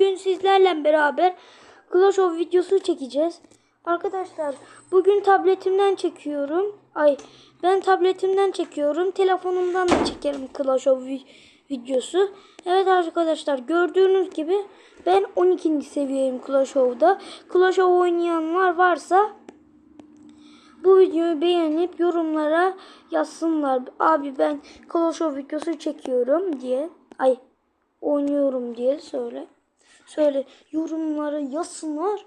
Bugün sizlerle beraber Clash of videosu çekeceğiz. Arkadaşlar bugün tabletimden çekiyorum. Ay ben tabletimden çekiyorum. Telefonumdan da çekerim Clash of vi- videosu. Evet arkadaşlar gördüğünüz gibi ben 12. seviyeyim Clash of'da. Clash of oynayanlar varsa bu videoyu beğenip yorumlara yazsınlar. Abi ben Clash of videosu çekiyorum diye. Ay oynuyorum diye söyle. Söyle yorumlara yazsınlar.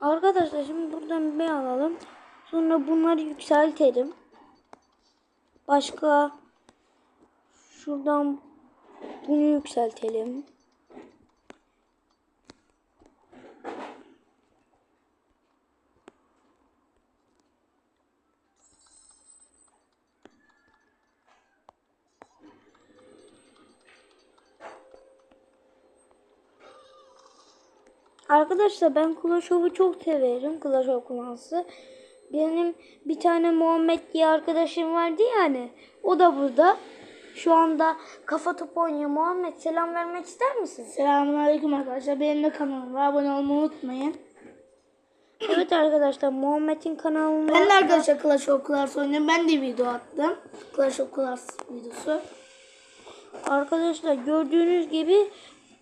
Arkadaşlar şimdi buradan bir alalım. Sonra bunları yükseltelim. Başka şuradan bunu yükseltelim. Arkadaşlar ben Clash of'u çok severim. Clash of Clans'ı. Benim bir tane Muhammed diye arkadaşım vardı yani. O da burada. Şu anda kafa topu oynuyor. Muhammed selam vermek ister misin? Selamünaleyküm arkadaşlar. Benim de kanalım var. Abone olmayı unutmayın. Evet arkadaşlar Muhammed'in kanalında Ben de arkadaşlar Clash of Clans oynuyorum. Ben de video attım. Clash of Clans videosu. arkadaşlar gördüğünüz gibi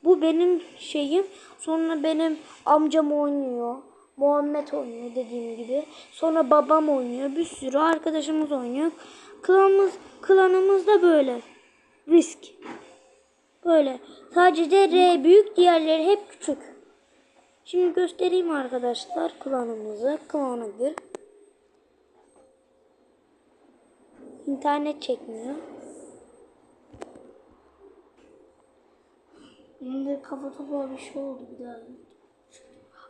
bu benim şeyim. Sonra benim amcam oynuyor. Muhammed oynuyor dediğim gibi. Sonra babam oynuyor. Bir sürü arkadaşımız oynuyor. Klanımız, klanımız da böyle. Risk. Böyle. Sadece R büyük diğerleri hep küçük. Şimdi göstereyim arkadaşlar klanımızı. Klana gir. İnternet çekmiyor. Benim de kafa topu bir şey oldu bir daha.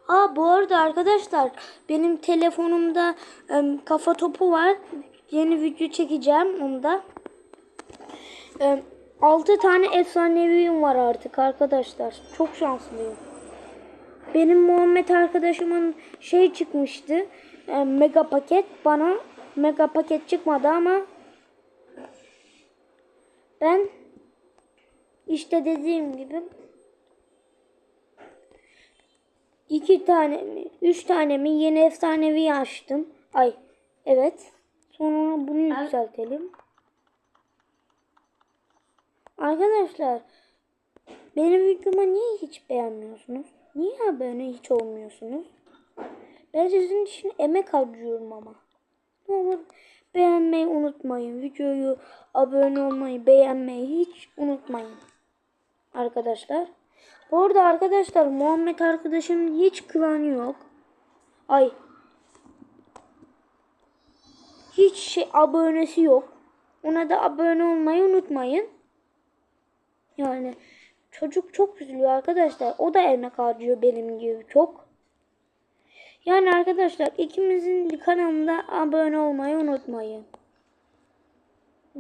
Aa bu arada arkadaşlar benim telefonumda em, kafa topu var. Yeni video çekeceğim onda. Em, 6 tane efsaneviyim var artık arkadaşlar. Çok şanslıyım. Benim Muhammed arkadaşımın şey çıkmıştı. em, mega paket bana mega paket çıkmadı ama ben işte dediğim gibi İki tane mi, üç tane mi yeni efsanevi açtım. Ay, evet. Sonra bunu yükseltelim. Arkadaşlar, benim videoma niye hiç beğenmiyorsunuz? Niye abone hiç olmuyorsunuz? Ben sizin için emek harcıyorum ama. Ne olur beğenmeyi unutmayın. Videoyu abone olmayı, beğenmeyi hiç unutmayın. Arkadaşlar. Bu arada arkadaşlar Muhammed arkadaşım hiç klanı yok. Ay. Hiç şey abonesi yok. Ona da abone olmayı unutmayın. Yani çocuk çok üzülüyor arkadaşlar. O da emek harcıyor benim gibi çok. Yani arkadaşlar ikimizin kanalında abone olmayı unutmayın.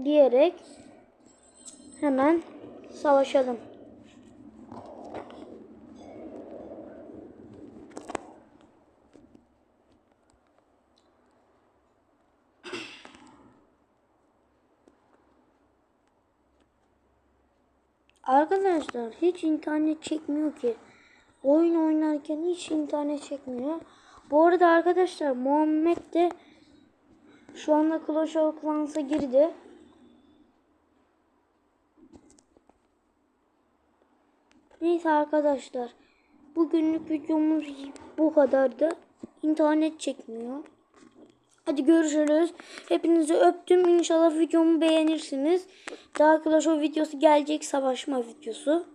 Diyerek hemen savaşalım. Arkadaşlar hiç internet çekmiyor ki. Oyun oynarken hiç internet çekmiyor. Bu arada arkadaşlar Muhammed de şu anda Clash of Clans'a girdi. Neyse arkadaşlar. Bugünlük videomuz bu kadardı. İnternet çekmiyor. Hadi görüşürüz. Hepinizi öptüm. İnşallah videomu beğenirsiniz. Daha Clash of videosu gelecek. Savaşma videosu.